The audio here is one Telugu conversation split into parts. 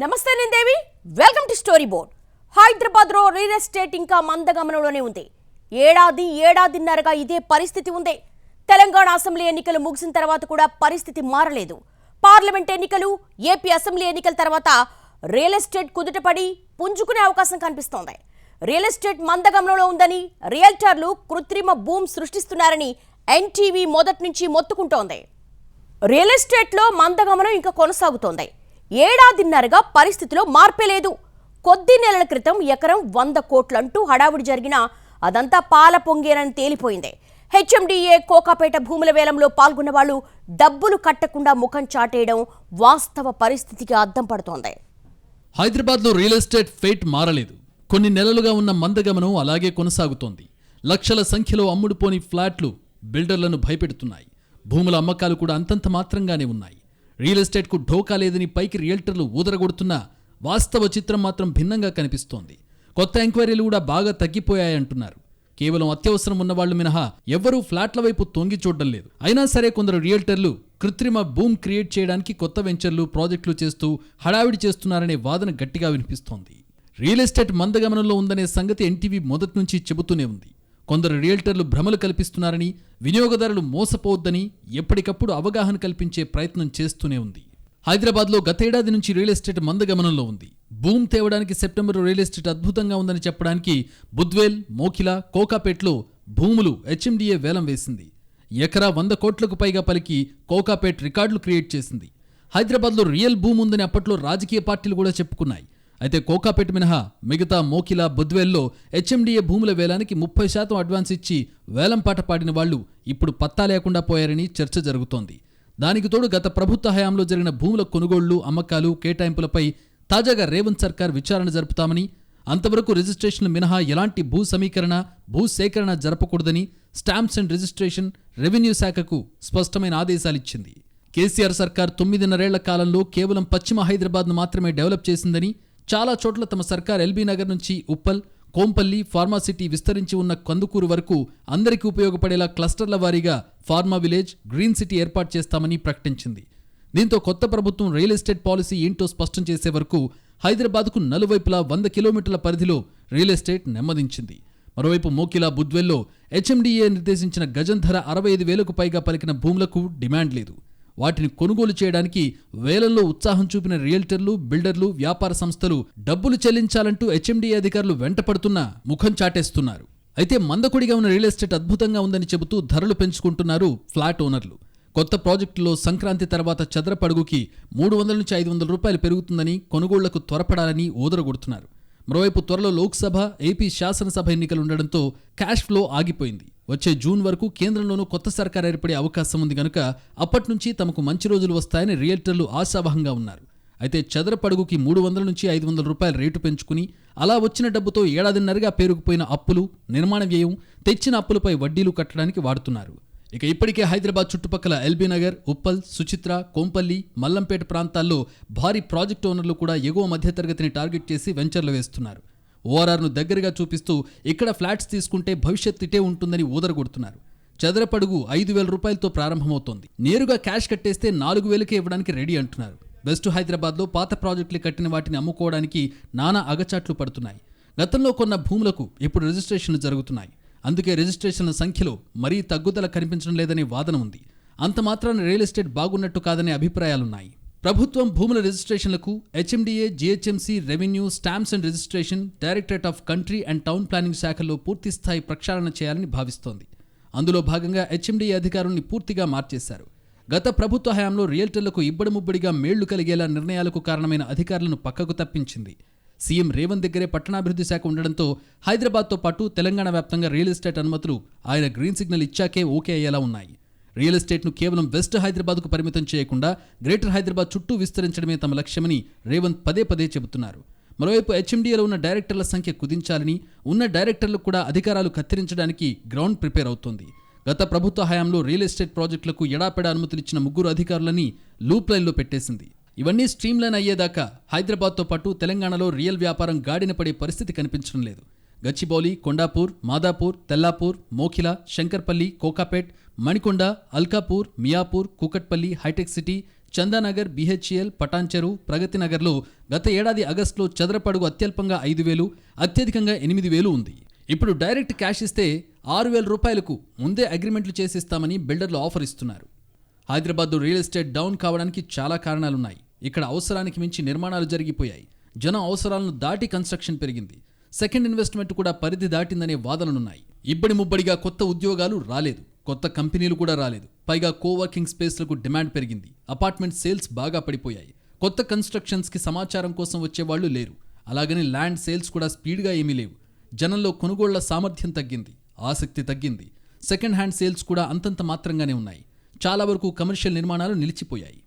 నమస్తే నేను Devi welcome to story board హైదరాబాద్లో రియల్ ఎస్టేట్ ఇంకా మందగమనంలోనే ఉంది. ఏడాది ఏడాదిన్నరగా ఇదే పరిస్థితి ఉంది. తెలంగాణ అసెంబ్లీ ఎన్నికలు ముగిసిన తర్వాత కూడా పరిస్థితి మారలేదు. పార్లమెంట్ ఎన్నికలు ఏపీ అసెంబ్లీ ఎన్నికల తర్వాత రియల్ ఎస్టేట్ కుదుటపడి పుంజుకునే అవకాశం కనిపిస్తోంది. రియల్ ఎస్టేట్ మందగమనంలో ఉందని రియల్టర్లు కృత్రిమ భూమ్ సృష్టిస్తున్నారని ఎన్టీవీ మొదటి నుంచి మొత్తుకుంటోంది. రియల్ ఎస్టేట్లో మందగమనం ఇంకా కొనసాగుతోంది. ఏడాదిన్నరగా పరిస్థితిలో మార్పే లేదు. కొద్ది నెలల క్రితం ఎకరం వంద కోట్లంటూ హడావుడి జరిగినా అదంతా పాల పొంగేనని తేలిపోయింది. హెచ్ఎండిఏ కోకాపేట భూముల వేలంలో పాల్గొన్న వాళ్ళు డబ్బులు కట్టకుండా ముఖం చాటేయడం వాస్తవ పరిస్థితికి అద్దం పడుతోంది. హైదరాబాద్లో రియల్ ఎస్టేట్ ఫేట్ మారలేదు. కొన్ని నెలలుగా ఉన్న మందగమనం అలాగే కొనసాగుతోంది. లక్షల సంఖ్యలో అమ్ముడుపోని ఫ్లాట్లు బిల్డర్లను భయపెడుతున్నాయి. భూముల అమ్మకాలు కూడా అంతంత మాత్రంగానే ఉన్నాయి. రియల్ ఎస్టేట్కు ఢోకా లేదని పైకి రియల్టర్లు ఊదరగొడుతున్నా వాస్తవ చిత్రం మాత్రం భిన్నంగా కనిపిస్తోంది. కొత్త ఎంక్వైరీలు కూడా బాగా తగ్గిపోయాయంటున్నారు. కేవలం అత్యవసరం ఉన్నవాళ్ళు మినహా ఎవ్వరూ ఫ్లాట్ల వైపు తొంగి చూడడం లేదు. అయినా సరే కొందరు రియల్టర్లు కృత్రిమ బూమ్ క్రియేట్ చేయడానికి కొత్త వెంచర్లు ప్రాజెక్టులు చేస్తూ హడావిడి చేస్తున్నారనే వాదన గట్టిగా వినిపిస్తోంది. రియల్ ఎస్టేట్ మందగమనంలో ఉందనే సంగతి ఎన్టీవీ మొదటి నుంచి చెబుతూనే ఉంది. కొందరు రియల్టర్లు భ్రమలు కల్పిస్తున్నారని వినియోగదారులు మోసపోవద్దని ఎప్పటికప్పుడు అవగాహన కల్పించే ప్రయత్నం చేస్తూనే ఉంది. హైదరాబాద్లో గతేడాది నుంచి రియల్ ఎస్టేట్ మందగమనంలో ఉంది. భూమ్ తేవడానికి సెప్టెంబర్ రియల్ ఎస్టేట్ అద్భుతంగా ఉందని చెప్పడానికి బుద్వేల్ మోకిలా కోకాపేట్లో భూములు హెచ్ఎండిఏ వేలం వేసింది. ఎకరా వంద కోట్లకు పైగా పలికి కోకాపేట్ రికార్డులు క్రియేట్ చేసింది. హైదరాబాద్లో రియల్ భూమి ఉందని అప్పట్లో రాజకీయ పార్టీలు కూడా చెప్పుకున్నాయి. అయితే కోకాపేట మినహా మిగతా మోకిలా బుద్వేల్లో హెచ్ఎండిఏ భూముల వేలానికి ముప్పై శాతం అడ్వాన్స్ ఇచ్చి వేలంపాట పాడిన వాళ్ళు ఇప్పుడు పత్తా లేకుండా పోయారని చర్చ జరుగుతోంది. దానికి తోడు గత ప్రభుత్వ హయాంలో జరిగిన భూముల కొనుగోళ్ళు అమ్మకాలు కేటాయింపులపై తాజాగా రేవంత్ సర్కార్ విచారణ జరుపుతామని అంతవరకు రిజిస్ట్రేషన్లు మినహా ఎలాంటి భూ సమీకరణ భూ సేకరణ జరపకూడదని స్టాంప్స్ అండ్ రిజిస్ట్రేషన్ రెవెన్యూ శాఖకు స్పష్టమైన ఆదేశాలిచ్చింది. కేసీఆర్ సర్కార్ తొమ్మిదిన్నరేళ్ళ కాలంలో కేవలం పశ్చిమ హైదరాబాద్ను మాత్రమే డెవలప్ చేసిందని చాలా చోట్ల తమ సర్కార్ ఎల్బీ నగర్ నుంచి ఉప్పల్ కోంపల్లి ఫార్మాసిటీ విస్తరించి ఉన్న కందుకూరు వరకు అందరికీ ఉపయోగపడేలా క్లస్టర్ల వారీగా ఫార్మా విలేజ్ గ్రీన్ సిటీ ఏర్పాటు చేస్తామని ప్రకటించింది. దీంతో కొత్త ప్రభుత్వం రియల్ ఎస్టేట్ పాలసీ ఏంటో స్పష్టం చేసే వరకు హైదరాబాద్కు నలువైపులా వంద కిలోమీటర్ల పరిధిలో రియల్ ఎస్టేట్ నెమ్మదించింది. మరోవైపు మోకిలా బుద్వెల్లో హెచ్ఎండిఏ నిర్దేశించిన గజం ధర అరవై ఐదు వేలకు పైగా పలికిన భూములకు డిమాండ్ లేదు. వాటిని కొనుగోలు చేయడానికి వేలల్లో ఉత్సాహం చూపిన రియల్టర్లు బిల్డర్లు వ్యాపార సంస్థలు డబ్బులు చెల్లించాలంటూ హెచ్ఎండి అధికారులు వెంటపడుతున్నా ముఖం చాటేస్తున్నారు. అయితే మందకొడిగా ఉన్న రియల్ ఎస్టేట్ అద్భుతంగా ఉందని చెబుతూ ధరలు పెంచుకుంటున్నారు ఫ్లాట్ ఓనర్లు. కొత్త ప్రాజెక్టులో సంక్రాంతి తర్వాత చదరపడుగుకి మూడు వందల నుంచి ఐదు వందల రూపాయలు పెరుగుతుందని కొనుగోళ్ళకు త్వరపడాలని ఓదరగొడుతున్నారు. మరోవైపు త్వరలో లోక్సభ ఏపీ శాసనసభ ఎన్నికలు ఉండడంతో క్యాష్ ఫ్లో ఆగిపోయింది. వచ్చే జూన్ వరకు కేంద్రంలోనూ కొత్త సర్కార్ ఏర్పడే అవకాశం ఉంది కనుక అప్పటి నుంచి తమకు మంచి రోజులు వస్తాయని రియల్టర్లు ఆశావహంగా ఉన్నారు. అయితే చదరపడుగుకి మూడు వందల నుంచి ఐదు వందల రూపాయల రేటు పెంచుకుని అలా వచ్చిన డబ్బుతో ఏడాదిన్నరగా పేరుకుపోయిన అప్పులు నిర్మాణ వ్యయం తెచ్చిన అప్పులపై వడ్డీలు కట్టడానికి వాడుతున్నారు. ఇక ఇప్పటికే హైదరాబాద్ చుట్టుపక్కల ఎల్బీ నగర్ ఉప్పల్ సుచిత్ర కోంపల్లి మల్లంపేట ప్రాంతాల్లో భారీ ప్రాజెక్ట్ ఓనర్లు కూడా ఎగువ మధ్యతరగతిని టార్గెట్ చేసి వెంచర్లు వేస్తున్నారు. ఓఆర్ఆర్ను దగ్గరగా చూపిస్తూ ఇక్కడ ఫ్లాట్స్ తీసుకుంటే భవిష్యత్ ఇటే ఉంటుందని ఊదరగొడుతున్నారు. చదరపడుగు ఐదు వేల రూపాయలతో ప్రారంభమవుతోంది. నేరుగా క్యాష్ కట్టేస్తే నాలుగు వేలకే ఇవ్వడానికి రెడీ అంటున్నారు. వెస్ట్ హైదరాబాద్లో పాత ప్రాజెక్టులు కట్టిన వాటిని అమ్ముకోవడానికి నానా అగచాట్లు పడుతున్నాయి. గతంలో కొన్న భూములకు ఇప్పుడు రిజిస్ట్రేషన్లు జరుగుతున్నాయి. అందుకే రిజిస్ట్రేషన్ల సంఖ్యలో మరీ తగ్గుదల కనిపించడం లేదనే వాదన ఉంది. అంత మాత్రాన రియల్ ఎస్టేట్ బాగున్నట్టు కాదనే అభిప్రాయాలున్నాయి. ప్రభుత్వం భూముల రిజిస్ట్రేషన్లకు HMDA GHMC revenue stamps and registration directorate of country and town planning శాఖల్లో పూర్తిస్థాయి ప్రక్షాళన చేయాలని భావిస్తోంది. అందులో భాగంగా హెచ్ఎండిఏ అధికారుల్ని పూర్తిగా మార్చేశారు. గత ప్రభుత్వ హయాంలో రియల్టర్లకు ఇబ్బడిముబ్బడిగా మేళ్ళు కలిగేలా నిర్ణయాలకు కారణమైన అధికారులను పక్కకు తప్పించింది. సీఎం రేవంత్ దగ్గరే పట్టణాభివృద్ధి శాఖ ఉండడంతో హైదరాబాద్తో పాటు తెలంగాణ వ్యాప్తంగా రియల్ ఎస్టేట్ అనుమతులు ఆయన గ్రీన్ సిగ్నల్ ఇచ్చాకే ఓకే అయ్యేలా ఉన్నాయి. రియల్ ఎస్టేట్ను కేవలం వెస్ట్ హైదరాబాద్కు పరిమితం చేయకుండా గ్రేటర్ హైదరాబాద్ చుట్టూ విస్తరించడమే తమ లక్ష్యమని రేవంత్ పదే పదే చెబుతున్నారు. మరోవైపు హెచ్ఎండిఏలో ఉన్న డైరెక్టర్ల సంఖ్య కుదించాలని ఉన్న డైరెక్టర్లకు కూడా అధికారాలు కత్తిరించడానికి గ్రౌండ్ ప్రిపేర్ అవుతోంది. గత ప్రభుత్వ హయాంలో రియల్ ఎస్టేట్ ప్రాజెక్టులకు ఎడాపెడా అనుమతులిచ్చిన ముగ్గురు అధికారులని లూప్ లైన్లో పెట్టేసింది. ఇవన్నీ స్ట్రీమ్లైన్ అయ్యేదాకా హైదరాబాద్తో పాటు తెలంగాణలో రియల్ వ్యాపారం గాడిన పడే పరిస్థితి కనిపించడం లేదు. Gachibowli Kondapur Madhapur Tellapur Mokila Shankarpally Kokapet Manikonda Alkapur Miyapur Kukatpally hitech city Chandanagar BHEL Patancheru ప్రగతినగర్లో గత ఏడాది ఆగస్టులో చదరపడుగు అత్యల్పంగా ఐదు వేలు అత్యధికంగా ఎనిమిది వేలు ఉంది. ఇప్పుడు డైరెక్ట్ క్యాష్ ఇస్తే ఆరు వేల రూపాయలకు ముందే అగ్రిమెంట్లు చేసిస్తామని బిల్డర్లు ఆఫర్ ఇస్తున్నారు. హైదరాబాద్ రియల్ ఎస్టేట్ డౌన్ కావడానికి చాలా కారణాలున్నాయి. ఇక్కడ అవసరానికి మించి నిర్మాణాలు జరిగిపోయాయి. జనం అవసరాలను దాటి కన్స్ట్రక్షన్ పెరిగింది. సెకండ్ ఇన్వెస్ట్మెంట్ కూడా పరిధి దాటిందనే వాదనలున్నాయి. ఇబ్బడి ముబ్బడిగా కొత్త ఉద్యోగాలు రాలేదు. కొత్త కంపెనీలు కూడా రాలేదు. పైగా కోవర్కింగ్ స్పేస్లకు డిమాండ్ పెరిగింది. అపార్ట్మెంట్ సేల్స్ బాగా పడిపోయాయి. కొత్త కన్స్ట్రక్షన్స్కి సమాచారం కోసం వచ్చేవాళ్ళు లేరు. అలాగని ల్యాండ్ సేల్స్ కూడా స్పీడ్గా ఏమీ లేవు. జనంలో కొనుగోళ్ళ సామర్థ్యం తగ్గింది. ఆసక్తి తగ్గింది. సెకండ్ హ్యాండ్ సేల్స్ కూడా అంతంత మాత్రంగానే ఉన్నాయి. చాలా వరకు కమర్షియల్ నిర్మాణాలు నిలిచిపోయాయి.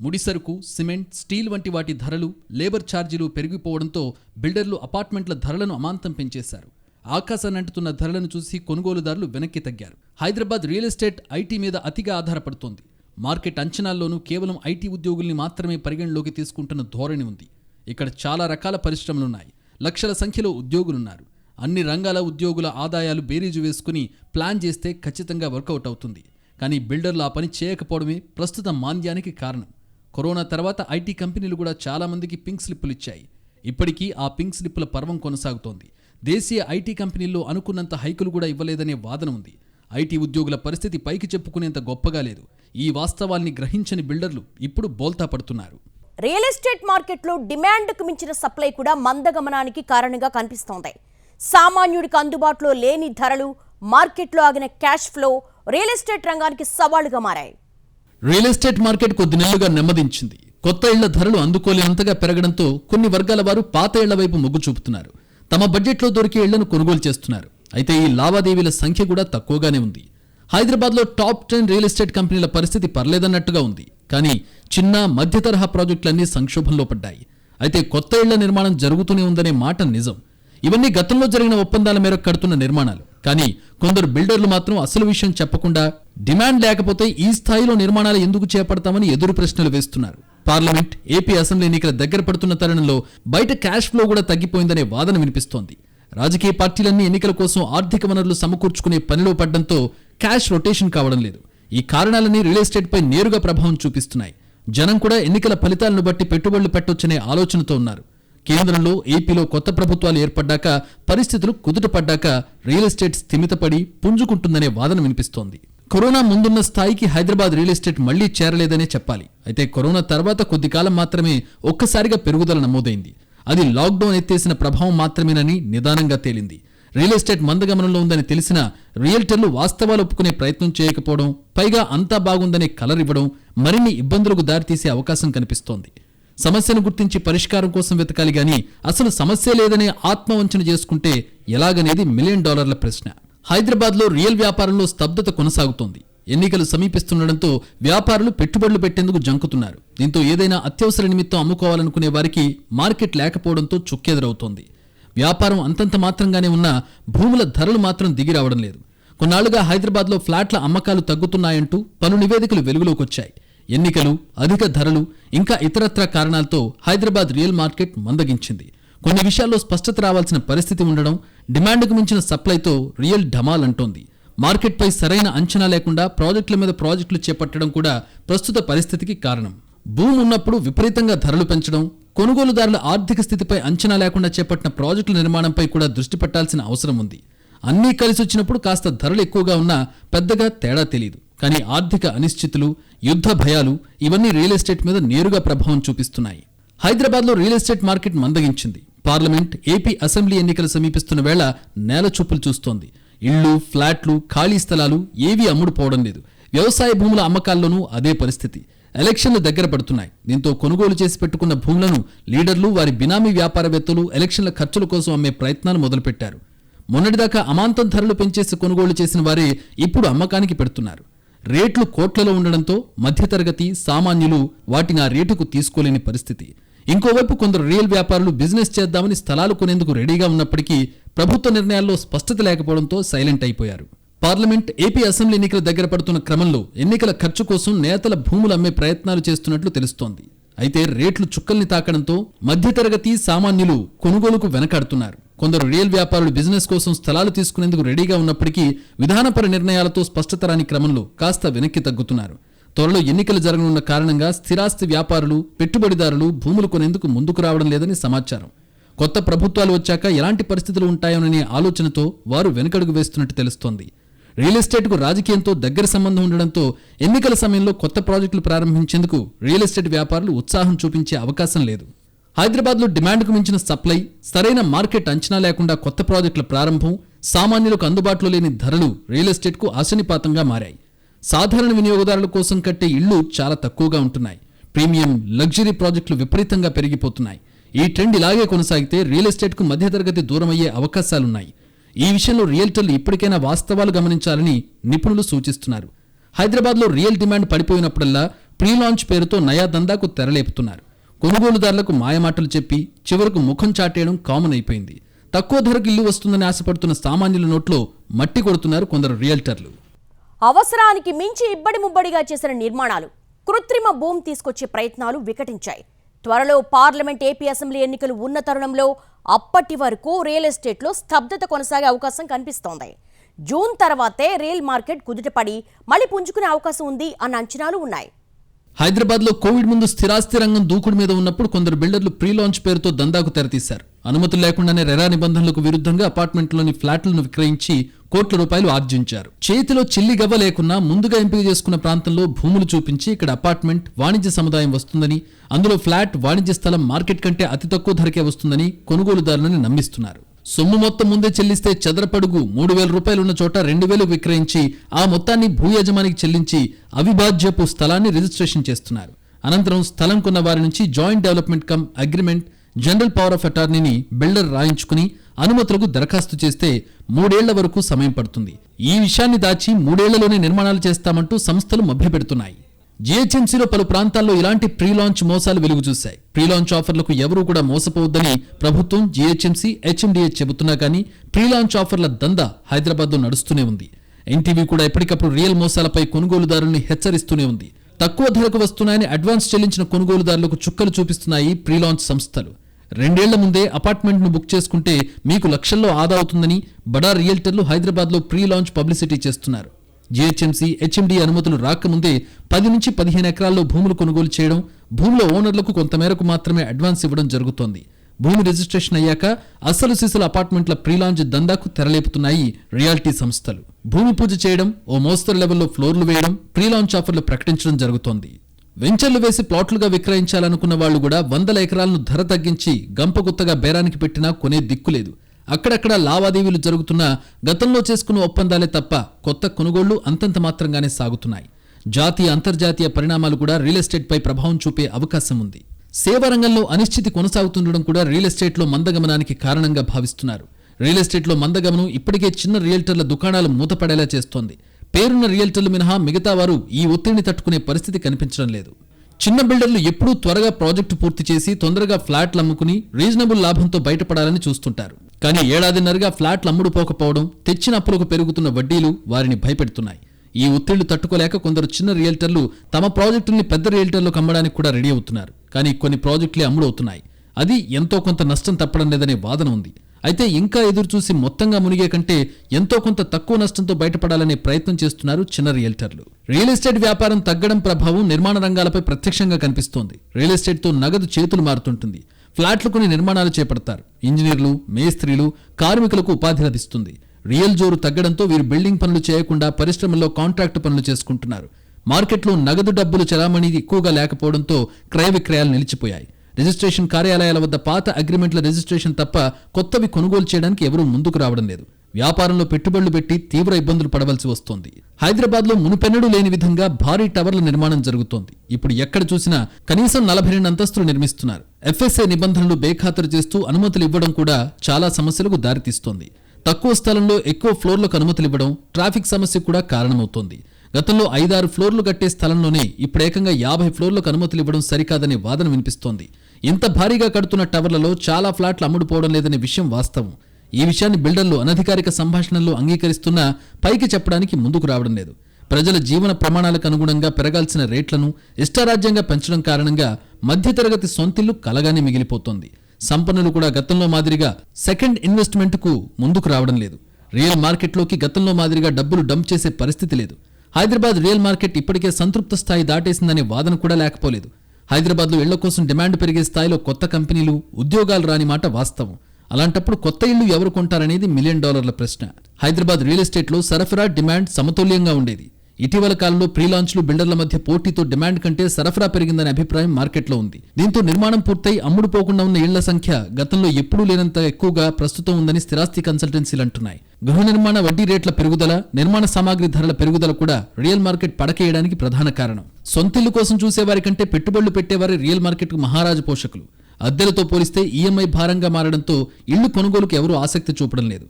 ముడిసరుకు సిమెంట్ స్టీల్ వంటి వాటి ధరలు లేబర్ ఛార్జీలు పెరిగిపోవడంతో బిల్డర్లు అపార్ట్మెంట్ల ధరలను అమాంతం పెంచేశారు. ఆకాశానంటుతున్న ధరలను చూసి కొనుగోలుదారులు వెనక్కి తగ్గారు. హైదరాబాద్ రియల్ ఎస్టేట్ ఐటీ మీద అతిగా ఆధారపడుతోంది. మార్కెట్ అంచనాల్లోనూ కేవలం ఐటీ ఉద్యోగుల్ని మాత్రమే పరిగణలోకి తీసుకుంటున్న ధోరణి ఉంది. ఇక్కడ చాలా రకాల పరిశ్రమలున్నాయి. లక్షల సంఖ్యలో ఉద్యోగులున్నారు. అన్ని రంగాల ఉద్యోగుల ఆదాయాలు బేరీజు వేసుకుని ప్లాన్ చేస్తే ఖచ్చితంగా వర్కౌట్ అవుతుంది. కానీ బిల్డర్లు ఆ పని చేయకపోవడమే ప్రస్తుత మాంద్యానికి కారణం. కరోనా తర్వాత ఐటీ కంపెనీలు కూడా చాలా మందికి పింక్ స్లిప్పులు ఇచ్చాయి. ఇప్పటికీ ఆ పింక్ స్లిప్పుల పర్వం కొనసాగుతోంది. దేశీయ ఐటీ కంపెనీల్లో అనుకున్నంత హైకులు కూడా ఇవ్వలేదనే వాదన ఉంది. ఐటీ ఉద్యోగుల పరిస్థితి పైకి చెప్పుకునేంత గొప్పగా లేదు. ఈ వాస్తవాల్ని గ్రహించని బిల్డర్లు ఇప్పుడు బోల్తా పడుతున్నారు. రియల్ ఎస్టేట్ మార్కెట్లో డిమాండ్కు మించిన సప్లై కూడా మందగమనానికి కారణంగా కనిపిస్తోంది. సామాన్యుడికి అందుబాటులో లేని ధరలు మార్కెట్లో ఆగిన క్యాష్ ఫ్లో రియల్ ఎస్టేట్ రంగానికి సవాలుగా మారాయి. రియల్ ఎస్టేట్ మార్కెట్ కొద్ది నెలలుగా నెమ్మదించింది. కొత్త ఇళ్ళ ధరలు అందుకోలేనంతగా పెరగడంతో కొన్ని వర్గాల వారు పాత ఇళ్ళ వైపు మొగ్గు చూపుతున్నారు. తమ బడ్జెట్లో దొరికే ఇళ్ళను కొనుగోలు చేస్తున్నారు. అయితే ఈ లావాదేవీల సంఖ్య కూడా తక్కువగానే ఉంది. హైదరాబాద్లో టాప్ టెన్ రియల్ ఎస్టేట్ కంపెనీల పరిస్థితి పర్లేదన్నట్టుగా ఉంది. కానీ చిన్న మధ్య తరహా ప్రాజెక్టులన్నీ సంక్షోభంలో పడ్డాయి. అయితే కొత్త ఇళ్ళ నిర్మాణం జరుగుతూనే ఉందనే మాట నిజం. ఇవన్నీ గతంలో జరిగిన ఒప్పందాల మేరకు కడుతున్న నిర్మాణాలు. కానీ కొందరు బిల్డర్లు మాత్రం అసలు విషయం చెప్పకుండా డిమాండ్ లేకపోతే ఈ స్థాయిలో నిర్మాణాలు ఎందుకు చేపడతామని ఎదురు ప్రశ్నలు వేస్తున్నారు. పార్లమెంట్ ఏపీ అసెంబ్లీ ఎన్నికల దగ్గర పడుతున్న తరుణంలో బయట క్యాష్ ఫ్లో కూడా తగ్గిపోయిందనే వాదన వినిపిస్తోంది. రాజకీయ పార్టీలన్నీ ఎన్నికల కోసం ఆర్థిక వనరులు సమకూర్చుకునే పనిలో పడ్డంతో క్యాష్ రొటేషన్ కావడం లేదు. ఈ కారణాలన్నీ రియల్ ఎస్టేట్ పై నేరుగా ప్రభావం చూపిస్తున్నాయి. జనం కూడా ఎన్నికల ఫలితాలను బట్టి పెట్టుబడులు పెట్టొచ్చనే ఆలోచనతో ఉన్నారు. కేంద్రంలో ఏపీలో కొత్త ప్రభుత్వాలు ఏర్పడ్డాక పరిస్థితులు కుదుటపడ్డాక రియల్ ఎస్టేట్ స్థిమితపడి పుంజుకుంటుందనే వాదన వినిపిస్తోంది. కరోనా ముందున్న స్థాయికి హైదరాబాద్ రియల్ ఎస్టేట్ మళ్ళీ చేరలేదనే చెప్పాలి. అయితే కరోనా తర్వాత కొద్ది కాలం మాత్రమే ఒక్కసారిగా పెరుగుదల నమోదైంది. అది లాక్డౌన్ ఎత్తేసిన ప్రభావం మాత్రమేనని నిదానంగా తేలింది. రియల్ ఎస్టేట్ మందగమనంలో ఉందని తెలిసిన రియల్టర్లు వాస్తవాలు ఒప్పుకునే ప్రయత్నం చేయకపోవడం పైగా అంతా బాగుందనే కలర్ ఇవ్వడం మరిన్ని ఇబ్బందులకు దారితీసే అవకాశం కనిపిస్తోంది. సమస్యను గుర్తించి పరిష్కారం కోసం వెతకాలి గాని అసలు సమస్య లేదనే ఆత్మవంచన చేసుకుంటే ఎలాగనేది మిలియన్ డాలర్ల ప్రశ్న. హైదరాబాద్లో రియల్ వ్యాపారంలో స్తబ్దత కొనసాగుతోంది. ఎన్నికలు సమీపిస్తుండటంతో వ్యాపారులు పెట్టుబడులు పెట్టేందుకు జంకుతున్నారు. దీంతో ఏదైనా అత్యవసర నిమిత్తం అమ్ముకోవాలనుకునే వారికి మార్కెట్ లేకపోవడంతో చుక్కెదురవుతోంది. వ్యాపారం అంతంత మాత్రంగానే ఉన్నా భూముల ధరలు మాత్రం దిగి రావడం లేదు. కొన్నాళ్ళుగా హైదరాబాద్లో ఫ్లాట్ల అమ్మకాలు తగ్గుతున్నాయంటూ పలు నివేదికలు వెలుగులోకొచ్చాయి. ఎన్నికలు అధిక ధరలు ఇంకా ఇతరత్రా కారణాలతో హైదరాబాద్ రియల్ మార్కెట్ మందగించింది. కొన్ని విషయాల్లో స్పష్టత రావాల్సిన పరిస్థితి ఉండడం డిమాండ్కు మించిన సప్లైతో రియల్ ఢమాల్ అంటోంది. మార్కెట్పై సరైన అంచనా లేకుండా ప్రాజెక్టుల మీద ప్రాజెక్టులు చేపట్టడం కూడా ప్రస్తుత పరిస్థితికి కారణం. భూమి ఉన్నప్పుడు విపరీతంగా ధరలు పెంచడం కొనుగోలుదారుల ఆర్థిక స్థితిపై అంచనా లేకుండా చేపట్టిన ప్రాజెక్టుల నిర్మాణంపై కూడా దృష్టి పెట్టాల్సిన అవసరం ఉంది. అన్నీ కలిసి వచ్చినప్పుడు కాస్త ధరలు ఎక్కువగా ఉన్నా పెద్దగా తేడా తెలియదు కానీ ఆర్థిక అనిశ్చితులు యుద్ధ భయాలు ఇవన్నీ రియల్ ఎస్టేట్ మీద నేరుగా ప్రభావం చూపిస్తున్నాయి. హైదరాబాద్లో రియల్ ఎస్టేట్ మార్కెట్ మందగించింది. పార్లమెంట్ ఏపీ అసెంబ్లీ ఎన్నికలు సమీపిస్తున్న వేళ నేల చూపులు చూస్తోంది. ఇళ్ళు ఫ్లాట్లు ఖాళీ స్థలాలు ఏవీ అమ్ముడుపోవడం లేదు. వ్యవసాయ భూముల అమ్మకాల్లోనూ అదే పరిస్థితి. ఎలక్షన్లు దగ్గర పడుతున్నాయి. దీంతో కొనుగోలు చేసి పెట్టుకున్న భూములను లీడర్లు వారి బినామీ వ్యాపారవేత్తలు ఎలక్షన్ల ఖర్చుల కోసం అమ్మే ప్రయత్నాలు మొదలుపెట్టారు. మొన్నటిదాకా అమాంతం ధరలు పెంచేసి కొనుగోలు చేసిన వారే ఇప్పుడు అమ్మకానికి పెడుతున్నారు. రేట్లు కోట్లలో ఉండడంతో మధ్యతరగతి సామాన్యులు వాటిని ఆ రేటుకు తీసుకోలేని పరిస్థితి. ఇంకోవైపు కొందరు రియల్ వ్యాపారులు బిజినెస్ చేద్దామని స్థలాలు కొనేందుకు రెడీగా ఉన్నప్పటికీ ప్రభుత్వ నిర్ణయాల్లో స్పష్టత లేకపోవడంతో సైలెంట్ అయిపోయారు. పార్లమెంట్ ఏపీ అసెంబ్లీ ఎన్నికల దగ్గర పడుతున్న క్రమంలో ఎన్నికల ఖర్చు కోసం నేతల భూములు అమ్మే ప్రయత్నాలు చేస్తున్నట్లు తెలుస్తోంది. అయితే రేట్లు చుక్కల్ని తాకడంతో మధ్యతరగతి సామాన్యులు కొనుగోలుకు వెనకాడుతున్నారు. కొందరు రియల్ వ్యాపారులు బిజినెస్ కోసం స్థలాలు తీసుకునేందుకు రెడీగా ఉన్నప్పటికీ విధానపర నిర్ణయాలతో స్పష్టతరాని క్రమంలో కాస్త వెనక్కి తగ్గుతున్నారు. త్వరలో ఎన్నికలు జరగనున్న కారణంగా స్థిరాస్తి వ్యాపారులు పెట్టుబడిదారులు భూములు కొనేందుకు ముందుకు రావడం లేదని సమాచారం. కొత్త ప్రభుత్వాలు వచ్చాక ఎలాంటి పరిస్థితులు ఉంటాయోననే ఆలోచనతో వారు వెనుకడుగు వేస్తున్నట్టు తెలుస్తోంది. రియల్ ఎస్టేట్కు రాజకీయంతో దగ్గర సంబంధం ఉండడంతో ఎన్నికల సమయంలో కొత్త ప్రాజెక్టులు ప్రారంభించేందుకు రియల్ ఎస్టేట్ వ్యాపారులు ఉత్సాహం చూపించే అవకాశం లేదు. హైదరాబాద్లో డిమాండ్కు మించిన సప్లై సరైన మార్కెట్ అంచనా లేకుండా కొత్త ప్రాజెక్టుల ప్రారంభం సామాన్యులకు అందుబాటులో లేని ధరలు రియల్ ఎస్టేట్కు ఆశనిపాతంగా మారాయి. సాధారణ వినియోగదారుల కోసం కట్టే ఇళ్ళు చాలా తక్కువగా ఉంటున్నాయి. ప్రీమియం లగ్జరీ ప్రాజెక్టులు విపరీతంగా పెరిగిపోతున్నాయి. ఈ ట్రెండ్ ఇలాగే కొనసాగితే రియల్ ఎస్టేట్కు మధ్యతరగతి దూరమయ్యే అవకాశాలున్నాయి. ఈ విషయంలో రియల్టర్లు ఇప్పటికైనా వాస్తవాలు గమనించాలని నిపుణులు సూచిస్తున్నారు. హైదరాబాద్లో రియల్ డిమాండ్ పడిపోయినప్పుడల్లా ప్రీ లాంచ్ పేరుతో నయా దందాకు తెరలేపుతున్నారు. కొనుగోలుదారులకు మాయమాటలు చెప్పి చివరకు ముఖం చాటేయడం కామన్ అయిపోయింది. తక్కువ ధరకు ఇల్లు వస్తుందని ఆశపడుతున్న సామాన్యుల నోట్లో మట్టి కొడుతున్నారు కొందరు రియల్టర్లు. అవసరానికి మించి ఇబ్బడి ముబ్బడిగా చేసిన నిర్మాణాలు కృత్రిమ భూమి తీసుకొచ్చే ప్రయత్నాలు వికటించాయి. త్వరలో పార్లమెంట్ ఏపీ అసెంబ్లీ ఎన్నికలు ఉన్న తరుణంలో అప్పటి వరకు రియల్ ఎస్టేట్లో స్తబ్దత కొనసాగే అవకాశం కనిపిస్తోంది. జూన్ తర్వాతే రియల్ మార్కెట్ కుదుటపడి మళ్ళీ పుంజుకునే అవకాశం ఉంది అన్న అంచనాలు ఉన్నాయి. హైదరాబాద్లో కోవిడ్ ముందు స్థిరాస్తి రంగం దూకుడు మీద ఉన్నప్పుడు కొందరు బిల్డర్లు ప్రీ లాంచ్ పేరుతో దందాకు తెరతీశారు. అనుమతులు లేకుండానే రెరా నిబంధనలకు విరుద్ధంగా అపార్ట్మెంట్లోని ఫ్లాట్లను విక్రయించి కోట్ల రూపాయలు ఆర్జించారు. చేతిలో చిల్లి గవ్వ లేకున్నా ముందుగా ఎంపిక చేసుకున్న ప్రాంతంలో భూములు చూపించి ఇక్కడ అపార్ట్మెంట్ వాణిజ్య సముదాయం వస్తుందని అందులో ఫ్లాట్ వాణిజ్య స్థలం మార్కెట్ కంటే అతి తక్కువ ధరకే వస్తుందని కొనుగోలుదారులని నమ్మిస్తున్నారు. సొమ్ము మొత్తం ముందే చెల్లిస్తే చదరపడుగు మూడు వేల రూపాయలున్న చోట రెండు వేలు విక్రయించి ఆ మొత్తాన్ని భూ యజమానికి చెల్లించి అవిభాజ్యపు స్థలాన్ని రిజిస్ట్రేషన్ చేస్తున్నారు. అనంతరం స్థలం కొన్న వారి నుంచి joint development cum agreement general power of అటార్నీని builder రాయించుకుని అనుమతులకు దరఖాస్తు చేస్తే మూడేళ్ళ వరకు సమయం పడుతుంది. ఈ విషయాన్ని దాచి మూడేళ్ళలోనే నిర్మాణాలు చేస్తామంటూ సంస్థలు మభ్యపెడుతున్నాయి. జీహెచ్ఎంసీలో పలు ప్రాంతాల్లో ఇలాంటి ప్రీ లాంచ్ మోసాలు వెలుగు చూశాయి. ప్రీ లాంచ్ ఆఫర్లకు ఎవరూ కూడా మోసపోవద్దని ప్రభుత్వం జీహెచ్ఎంసీ హెచ్ఎండిహెచ్ చెబుతున్నా కానీ ప్రీ లాంచ్ ఆఫర్ల దందా హైదరాబాద్లో నడుస్తూనే ఉంది. ఎన్టీవీ కూడా ఎప్పటికప్పుడు రియల్ మోసాలపై కొనుగోలుదారుల్ని హెచ్చరిస్తూనే ఉంది. తక్కువ ధరకు వస్తున్నాయని అడ్వాన్స్ చెల్లించిన కొనుగోలుదారులకు చుక్కలు చూపిస్తున్నాయి ప్రీ లాంచ్ సంస్థలు. రెండేళ్ళ ముందే అపార్ట్మెంట్ను బుక్ చేసుకుంటే మీకు లక్షల్లో ఆదా అవుతుందని బడా రియల్టర్లు హైదరాబాద్లో ప్రీ లాంచ్ పబ్లిసిటీ చేస్తున్నారు. జీహెచ్ఎంసీ హెచ్ఎండి అనుమతులు రాకముందే పది నుంచి పదిహేను ఎకరాల్లో భూములు కొనుగోలు చేయడం భూముల ఓనర్లకు కొంతమేరకు మాత్రమే అడ్వాన్స్ ఇవ్వడం జరుగుతోంది. భూమి రిజిస్ట్రేషన్ అయ్యాక అసలు సిసలు అపార్ట్మెంట్ల ప్రీలాంజ్ దందాకు తెరలేపుతున్నాయి రియాలిటీ సంస్థలు. భూమి పూజ చేయడం ఓ మోస్తరు లెవెల్లో ఫ్లోర్లు వేయడం ప్రీలాంచ్ ఆఫర్లు ప్రకటించడం జరుగుతోంది. వెంచర్లు వేసి ప్లాట్లుగా విక్రయించాలనుకున్న వాళ్ళు కూడా వందల ఎకరాలను ధర తగ్గించి గంపగుత్తగా బేరానికి పెట్టినా కొనే దిక్కులేదు అక్కడక్కడ లావాదేవీలు జరుగుతున్నా గతంలో చేసుకున్న ఒప్పందాలే తప్ప కొత్త కొనుగోళ్ళు అంతంత మాత్రంగానే సాగుతున్నాయి. జాతీయ అంతర్జాతీయ పరిణామాలు కూడా రియల్ ఎస్టేట్పై ప్రభావం చూపే అవకాశం ఉంది. సేవా రంగంలో అనిశ్చితి కొనసాగుతుండడం కూడా రియల్ ఎస్టేట్లో మందగమనానికి కారణంగా భావిస్తున్నారు. రియల్ ఎస్టేట్లో మందగమనం ఇప్పటికే చిన్న రియల్టర్ల దుకాణాలు మూతపడేలా చేస్తోంది. పేరున్న రియల్టర్లు మినహా మిగతా వారు ఈ ఒత్తిడిని తట్టుకునే పరిస్థితి కనిపించడం లేదు. చిన్న బిల్డర్లు ఎప్పుడూ త్వరగా ప్రాజెక్టు పూర్తి చేసి తొందరగా ఫ్లాట్లు అమ్ముకుని రీజనబుల్ లాభంతో బయటపడాలని చూస్తుంటారు. కానీ ఏడాదిన్నరగా ఫ్లాట్లు అమ్ముడు పోకపోవడం తెచ్చిన అప్పులకు పెరుగుతున్న వడ్డీలు వారిని భయపెడుతున్నాయి. ఈ ఒత్తిళ్ళు తట్టుకోలేక కొందరు చిన్న రియల్టర్లు తమ ప్రాజెక్టుల్ని పెద్ద రియల్టర్లకు అమ్మడానికి కూడా రెడీ అవుతున్నారు. కానీ కొన్ని ప్రాజెక్టులే అమ్ముడవుతున్నాయి. అది ఎంతో కొంత నష్టం తప్పడం లేదనే వాదన ఉంది. అయితే ఇంకా ఎదురు చూసి మొత్తంగా మునిగే కంటే ఎంతో కొంత తక్కువ నష్టంతో బయటపడాలనే ప్రయత్నం చేస్తున్నారు చిన్న రియల్టర్లు. రియల్ ఎస్టేట్ వ్యాపారం తగ్గడం ప్రభావం నిర్మాణ రంగాలపై ప్రత్యక్షంగా కనిపిస్తోంది. రియల్ ఎస్టేట్తో నగదు చేతులు మారుతుంటుంది. ఫ్లాట్లు కొన్ని నిర్మాణాలు చేపడతారు. ఇంజనీర్లు మేస్త్రీలు కార్మికులకు ఉపాధి లభిస్తుంది. రియల్ జోరు తగ్గడంతో వీరు బిల్డింగ్ పనులు చేయకుండా పరిశ్రమల్లో కాంట్రాక్టు పనులు చేసుకుంటున్నారు. మార్కెట్లో నగదు డబ్బులు చలామణి ఎక్కువగా లేకపోవడంతో క్రయ విక్రయాలు నిలిచిపోయాయి. రిజిస్ట్రేషన్ కార్యాలయాల వద్ద పాత అగ్రిమెంట్ల రిజిస్ట్రేషన్ తప్ప కొత్తవి కొనుగోలు చేయడానికి ఎవరూ ముందుకు రావడం లేదు. వ్యాపారంలో పెట్టుబడులు పెట్టి తీవ్ర ఇబ్బందులు పడవలసి వస్తోంది. హైదరాబాద్లో మునుపెన్నడూ లేని విధంగా భారీ టవర్ల నిర్మాణం జరుగుతోంది. ఇప్పుడు ఎక్కడ చూసినా కనీసం నలభై రెండు అంతస్తులు నిర్మిస్తున్నారు. ఎఫ్ఎస్ఏ నిబంధనలు బేఖాతరు చేస్తూ అనుమతులు ఇవ్వడం కూడా చాలా సమస్యలకు దారితీస్తోంది. తక్కువ స్థలంలో ఎక్కువ ఫ్లోర్లకు అనుమతులు ఇవ్వడం ట్రాఫిక్ సమస్య కూడా కారణమవుతోంది. గతంలో ఐదారు ఫ్లోర్లు కట్టే స్థలంలోనే ఇప్పుడేకంగా యాభై ఫ్లోర్లకు అనుమతులు ఇవ్వడం సరికాదనే వాదన వినిపిస్తోంది. ఇంత భారీగా కడుతున్న టవర్లలో చాలా ఫ్లాట్లు అమ్ముడుపోవడం లేదనే విషయం వాస్తవం. ఈ విషయాన్ని బిల్డర్లు అనధికారిక సంభాషణల్లో అంగీకరిస్తున్నా పైకి చెప్పడానికి ముందుకు రావడం లేదు. ప్రజల జీవన ప్రమాణాలకు అనుగుణంగా పెరగాల్సిన రేట్లను ఇష్టారాజ్యంగా పెంచడం కారణంగా మధ్యతరగతి సొంతిల్లు కలగానే మిగిలిపోతోంది. సంపన్నులు కూడా గతంలో మాదిరిగా సెకండ్ ఇన్వెస్ట్మెంట్కు ముందుకు రావడం లేదు. రియల్ మార్కెట్లోకి గతంలో మాదిరిగా డబ్బులు డంప్ చేసే పరిస్థితి లేదు. హైదరాబాద్ రియల్ మార్కెట్ ఇప్పటికే సంతృప్త స్థాయి దాటేసిందనే వాదన కూడా లేకపోలేదు. హైదరాబాద్లో ఇళ్ళ కోసం డిమాండ్ పెరిగే స్థాయిలో కొత్త కంపెనీలు ఉద్యోగాలు రాని మాట వాస్తవం. అలాంటప్పుడు కొత్త ఇళ్ళు ఎవరు కొంటారనేది మిలియన్ డాలర్ల ప్రశ్న. హైదరాబాద్ రియల్ ఎస్టేట్లో సరఫరా డిమాండ్ సమతుల్యంగా ఉండేది. ఇటీవల కాలంలో ప్రీలాంచ్లు బిల్డర్ల మధ్య పోటీతో డిమాండ్ కంటే సరఫరా పెరిగిందనే అభిప్రాయం మార్కెట్లో ఉంది. దీంతో నిర్మాణం పూర్తయి అమ్ముడు పోకుండా ఉన్న ఇళ్ళ సంఖ్య గతంలో ఎప్పుడూ లేనంత ఎక్కువగా ప్రస్తుతం ఉందని స్థిరాస్తి కన్సల్టెన్సీలు అంటున్నాయి. గృహ నిర్మాణ వడ్డీ రేట్ల పెరుగుదల నిర్మాణ సామాగ్రి ధరల పెరుగుదల కూడా రియల్ మార్కెట్ పడకేయడానికి ప్రధాన కారణం. సొంతిల్లు కోసం చూసేవారి కంటే పెట్టుబడులు పెట్టేవారి రియల్ మార్కెట్కు మహారాజు పోషకులు. అద్దెలతో పోలిస్తే ఈఎంఐ భారంగా మారడంతో ఇళ్ళు కొనుగోలుకు ఎవరూ ఆసక్తి చూపడం లేదు.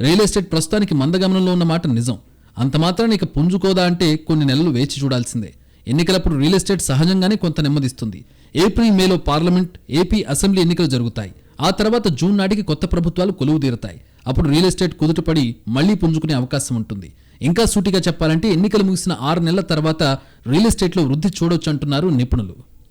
రియల్ ఎస్టేట్ ప్రస్తుతానికి మందగమనంలో ఉన్న మాట నిజం. అంత మాత్రాన ఇక పుంజుకోదా అంటే కొన్ని నెలలు వేచి చూడాల్సిందే. ఎన్నికలప్పుడు రియల్ ఎస్టేట్ సహజంగానే కొంత నెమ్మదిస్తుంది. ఏప్రిల్ మేలో పార్లమెంట్ ఏపీ అసెంబ్లీ ఎన్నికలు జరుగుతాయి. ఆ తర్వాత జూన్ నాటికి కొత్త ప్రభుత్వాలు కొలువు తీరుతాయి. అప్పుడు రియల్ ఎస్టేట్ కుదుటపడి మళ్ళీ పుంజుకునే అవకాశం ఉంటుంది. ఇంకా సూటిగా చెప్పాలంటే ఎన్నికలు ముగిసిన ఆరు నెలల తర్వాత రియల్ ఎస్టేట్లో వృద్ధి చూడొచ్చు అంటున్నారు నిపుణులు.